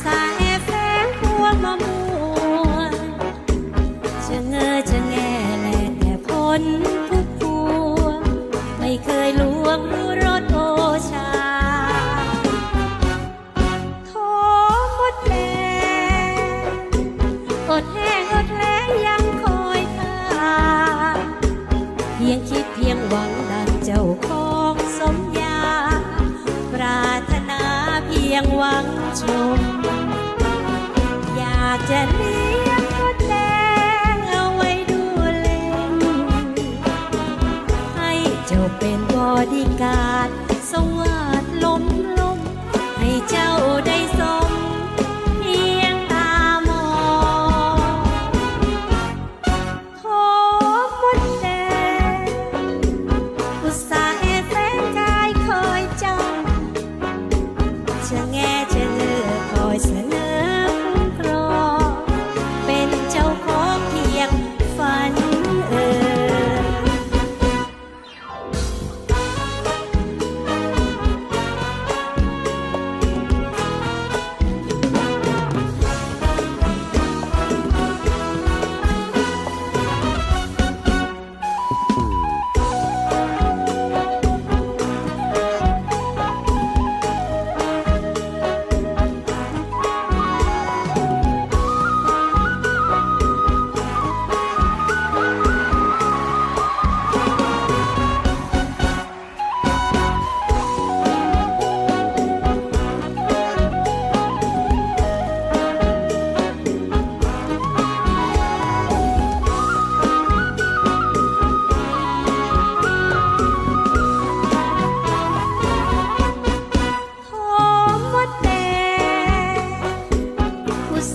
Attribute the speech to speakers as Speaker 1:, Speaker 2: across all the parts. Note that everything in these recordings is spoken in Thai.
Speaker 1: สายแฝงหัวมามัวจะเงอจะแง่แลแต่พ้นทุกพัวไม่เคยลวงรู้รสโอชาโทมดแรงอดแห้งอดแลยังคอยตาเพียงคิดเพียงหวังดังเจ้าของสมญาปรารถนาเพียงหวังชม จะเลี้ยงมดแดงเอาไว้ดูแลให้เจ้าเป็นบอดี้การ์ด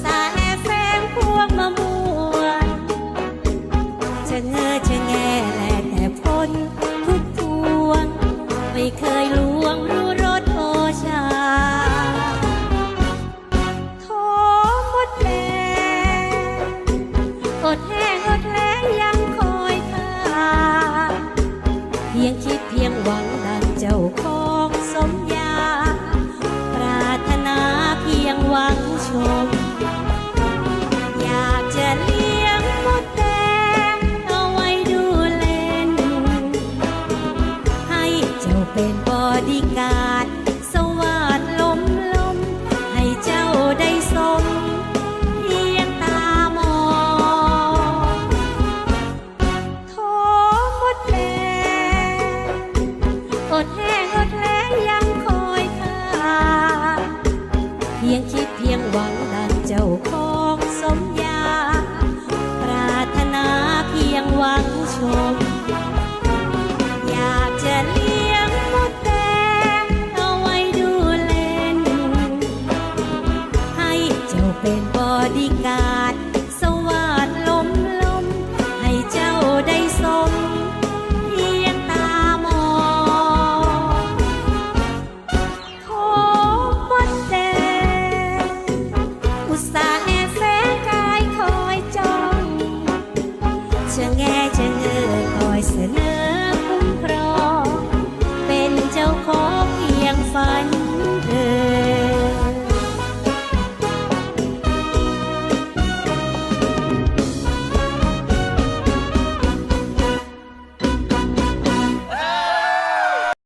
Speaker 1: สาห์แอบแฝงพวงมะม่วงจะเงอจะแง่แลแต่พ้นทุกพวง ไม่เคยรู้ พียงคิดเพียงหวังดังเจ้าของสมยา ปรารถนาเพียงหวังชม อยากจะเลี้ยงมดแดงเอาไว้ดูเล่น ให้เจ้าเป็นบอดี้การ์